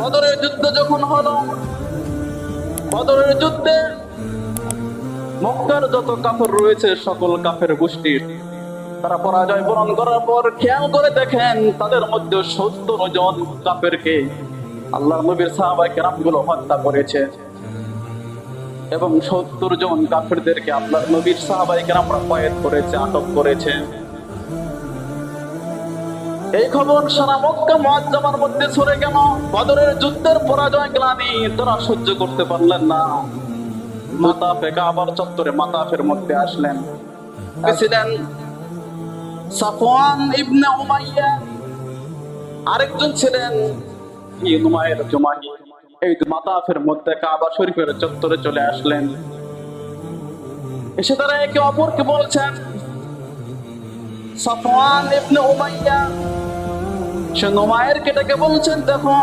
বদরের যুদ্ধ যখন হলো, বদরের যুদ্ধে মক্কার যত কাফের রয়েছে, সকল কাফের গোষ্ঠীর, তারা পরাজয় বরণ করার পর খেয়াল করে দেখেন তাদের মধ্যে সত্তর জন কাফেরকে আল্লাহ নবীর সাহাবাই কেরামগুলো হত্যা করেছে। এবং সত্তর জন কাফেরদেরকে আল্লাহ নবীর সাহাবাই কেরামরা কয়েদ করেছে, আটক করেছে। এই খবর সারা মক্কা মুআজ্জামার মধ্যে ছড়ে গেল বদরের যুদ্ধের পরাজয় গ্লানি, তারা সহ্য করতে পারলেন না। মাতা ফেকা আবার চত্বরে মাতাফের মধ্যে আসলেন। ছিলেন সাফওয়ান ইবনে উমাইয়া। আরেকজন ছিলেন ইনুমায়ের জুমাহি। এই মাতাফের মধ্যে কাবা শরীফের চত্বরে চলে আসলেন। এসে তারা একে অপরকে বলছেন, সাফওয়ান ইবনে উমাইয়া সে নোমায়ের কেটাকে বলছেন দেখো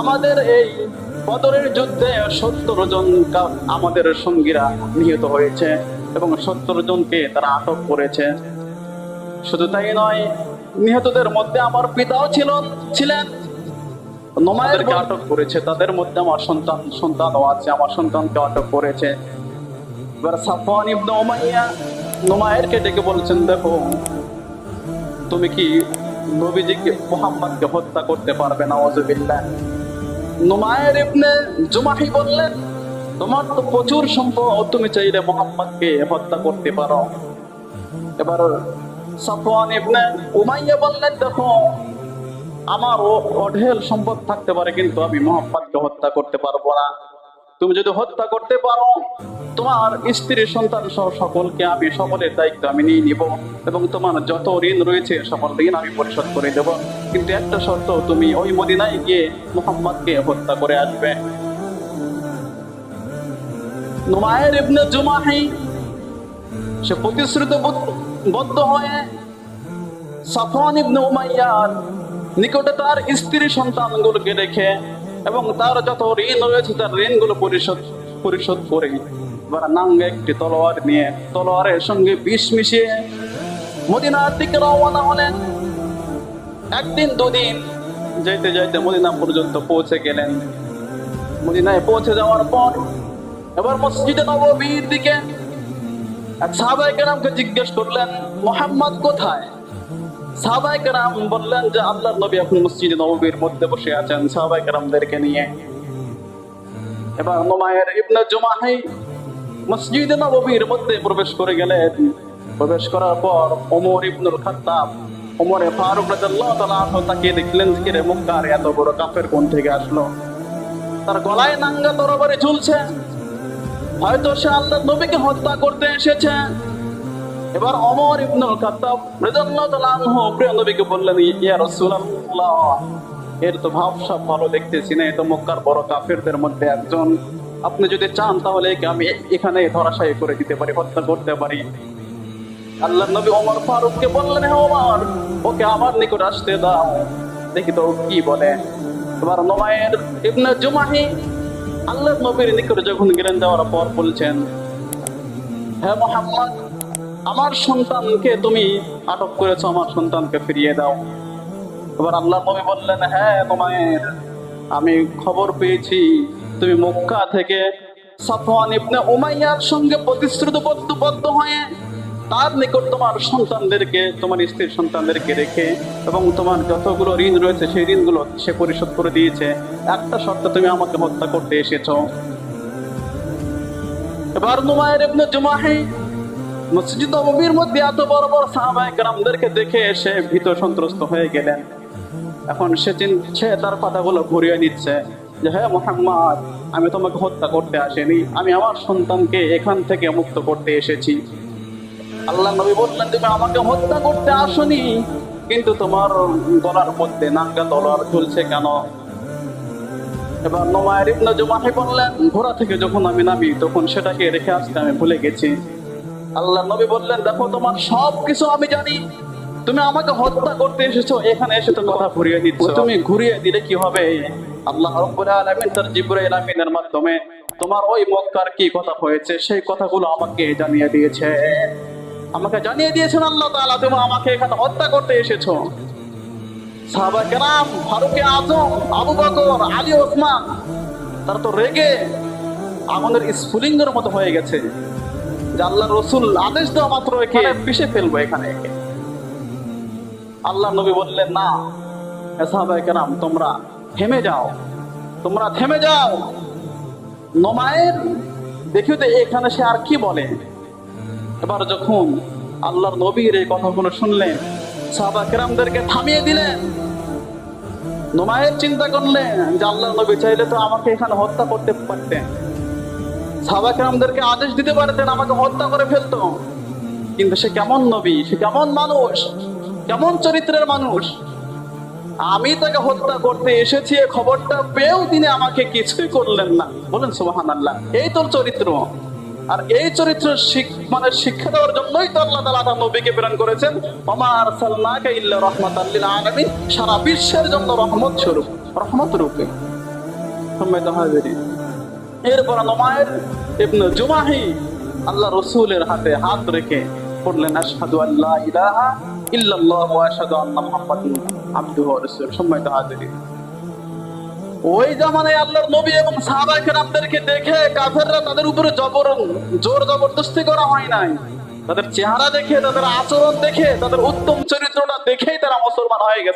আমাদের এই বদরের যুদ্ধে সত্তর জন আমাদের সঙ্গীরা নিহত হয়েছে এবং সত্তর জনকে তারা আটক করেছে। শুধু তাই নয় নিহতদের মধ্যে আমার পিতাও ছিল ছিলেন। নোমায়েরকে আটক করেছে তাদের মধ্যে আমার সন্তান সন্তানও আছে আমার সন্তানকে আটক করেছে। এবার সাফওয়ান ইবনে উমাইয়া নোমায়েরকে ডেকে বলছেন দেখো তুমি কি নবীজিকে মোহাম্মদকে হত্যা করতে পারবে না, ওয়াজুবিল্লাহ। নুমায়ের ইবনে জুমাহি বললেন, তোমার তো প্রচুর সম্পদ, তুমি চাইলে মোহাম্মদকে হত্যা করতে পারো। এবার সাফওয়ান ইবনে উমাইয়া বললেন, দেখো, আমার অঢেল সম্পদ থাকতে পারে, কিন্তু আমি মোহাম্মদকে হত্যা করতে পারব না। তুমি যদি হত্যা করতে পারো, তোমার স্ত্রী, সন্তান সহ সকলকে আমি সকলের দায়িত্ব আমি নিয়ে নিব এবং তোমার যত ঋণ রয়েছে সকল ঋণ আমি পরিশোধ করে দেব। কিন্তু একটা শর্ত, তুমি ওই মদিনায় গিয়ে মোহাম্মদকে হত্যা করে আসবে। নুমায়ের ইবনে জুমাহি, সে প্রতিশ্রুত বদ্ধ হয়ে সাফওয়ান ইবনে উমাইয়ার নিকটে তার স্ত্রী, সন্তানগুলোকে রেখে এবং তার যত ঋণ রয়েছে, তার ঋণগুলো পরিশোধ পরিশোধ করে এবার নাঙ্গে একটি তলোয়ার নিয়ে, তলোয়ারের সঙ্গে বিষ মিশিয়ে মদিনার দিকে রওনা হলেন। একদিন, দুদিন যেতে যেতে মদিনা পর্যন্ত পৌঁছে গেলেন। মদিনায় পৌঁছে যাওয়ার পর এবার মসজিদে নববীর দিকে এক সাহাবাই কেরামকে জিজ্ঞেস করলেন, মোহাম্মদ কোথায়? সাহাবাই কেরাম বললেন যে আল্লাহর নবী এখন মসজিদে নববীর মধ্যে বসে আছেন। সাহাবাই কেরামদেরকে নিয়ে। এবার নোমায়ের ইবনে জুমাহি মসজিদে নববীর মধ্যে প্রবেশ করে গেলেন। প্রবেশ করার পর ওমর ইবনুল খাত্তাব, ওমরে ফারুক তাআলা তাকিয়ে দেখলেন যে রে মুক্কার, এত বড় কাফের কোন থেকে আসলো? তার গলায় নাঙ্গা তরবারি ঝুলছে। হয়তো সে আল্লাহ নবীকে হত্যা করতে এসেছে। এবার অমর ইবনুল খাত্তাব রাদিয়াল্লাহু তাআলা আনহু, প্রিয় নবীকে বললেন, ইয়া রাসূলুল্লাহ। এর তো ভাব সব ভালো দেখতেছি না এ তো মক্কার বড় কাফেরদের মধ্যে একজন। আপনি যদি চান, তাহলে আমি এখানে ধরাশায়ী করে দিতে পারি, হত্যা করতে পারি। আল্লাহ নবী ওমর ফারুককে বললেন হ্যাঁ ওমর, ওকে আমার নিকট আসতে দাও। দেখি তো কি বলে। এবার নোমায়ের ইবনে জুমাহি আল্লাহ নবীর নিকট যখন গেলেন, যাওয়ার পর বলছেন হ্যাঁ মোহাম্মদ আমার সন্তানকে তুমি আটক করেছ, আমার সন্তানকে ফিরিয়ে দাও। এবার আল্লাহ নবী বললেন হ্যাঁ তোমায়ের আমি খবর পেয়েছি, তুমি মক্কা থেকে সাফওয়ান ইবনে উমাইয়ার সঙ্গে প্রতিশ্রুত বদ্ধ হয়ে তার নিকট তোমার সন্তানদেরকে, তোমার স্ত্রীর সন্তানদেরকে রেখে এবং তোমার যতগুলো ঋণ রয়েছে, সেই ঋণগুলো সে পরিশোধ করে দিয়েছে। একটা শর্ত তুমি আমাকে হত্যা করতে এসেছ। এবার নুমায়ের ইবনে জুমাহি মসজিদ নববীর মধ্যে এত বড় বড় সাহাবায়ে কেরামদেরকে দেখে এসে ভীত সন্ত্রস্ত হয়ে গেলেন। এখন সে চিন- সে তার কথাগুলো ঘুরিয়ে নিচ্ছে যে হ্যাঁ মোহাম্মদ, আমি তোমাকে হত্যা করতে আসিনি। আমি আমার সন্তানকে এখান থেকে মুক্ত করতে এসেছি। আল্লাহ নবী বললেন, তুমি আমাকে হত্যা করতে আসনি, কিন্তু তোমার গলার মধ্যে নাঙ্গা তলোয়ার ঝুলছে কেন? এবার নোমায়ের ইবনে জুমাহি বললেন, ঘোড়া থেকে যখন আমি নামি, তখন সেটাকে রেখে আসতে আমি ভুলে গেছি। আল্লাহ নবী বললেন দেখো তোমার সব কিছু আমি জানি। তুমি আমাকে হত্যা করতে এসেছ এখানে এসে তো কথা ঘুরিয়ে দিচ্ছ। তুমি ঘুরিয়ে দিলে কি হবে? আল্লাহ রাব্বুল আলামিন তার জিবরাইল আমিনের মাধ্যমে তোমার ওই মক্কার কি কথা হয়েছে সেই কথাগুলো আমাকে জানিয়ে দিয়েছে। আমাকে জানিয়ে দিয়েছেন আল্লাহ তাআলা তুমি আমাকে এখানে হত্যা করতে এসেছ। সাহাবা কেরাম ফারুকে আজম আবু বকর আলী ওসমান তারা তো রেগে আমাদের স্ফুলিঙ্গের মতো হয়ে গেছে। যে আল্লাহ রসুল আদেশ দেওয়া মাত্র একে পিষে ফেলব এখানে। একে আল্লাহ নবী বললেন না হে সাহাবায়ে কেরাম তোমরা থেমে যাও। তোমরা থেমে যাও। নমায়ের দেখিও তো এখানে সে আর কি বলে? এবার যখন আল্লাহর নবীর এই কথাগুলো শুনলেন সাহাবা কেরামদেরকে থামিয়ে দিলেন। নোমায়ের চিন্তা করলেন যে আল্লাহর নবী চাইলে তো আমাকে এখানে হত্যা করতে পারতেন। কেরামদেরকে আদেশ দিতে পারতেন আমাকে হত্যা করে ফেলতো। কিন্তু সে কেমন নবী? সে কেমন মানুষ? কেমন চরিত্রের মানুষ? আমি তাকে হত্যা করতে এসেছি খবরটা পেয়েও তিনি আমাকে কিছুই করলেন না। বলেন সুবাহান আল্লাহ এই তোর চরিত্র? আর এই চরিত্র মানে শিক্ষা দেওয়ার জন্যই তো আল্লাহ তাআলা তার নবীকে প্রেরণ করেছেন। ওমা আরসালনাকা ইল্লা রাহমাতাল লিল আলামিন, সারা বিশ্বের জন্য রহমত স্বরূপ, রহমত রূপে। সম্মানিত হাজিরিন এরপর নমায়ের জুমাহি আল্লাহ রসুলের হাতে হাত রেখে পড়লেন আল্লাহ ইলাহা ইল্লাল্লাহ ওয়া আন্না রাসূলুহু। সম্মানিত হাজিরিন, ওই জামানায় আল্লাহর নবী এবং সাহাবা কেরামদেরকে দেখে কাফেররা তাদের উপরে জবর, জোর জবরদস্তি করা হয় নাই। তাদের চেহারা দেখে, তাদের আচরণ দেখে, তাদের উত্তম চরিত্রটা দেখেই তারা মুসলমান হয়ে গেছে।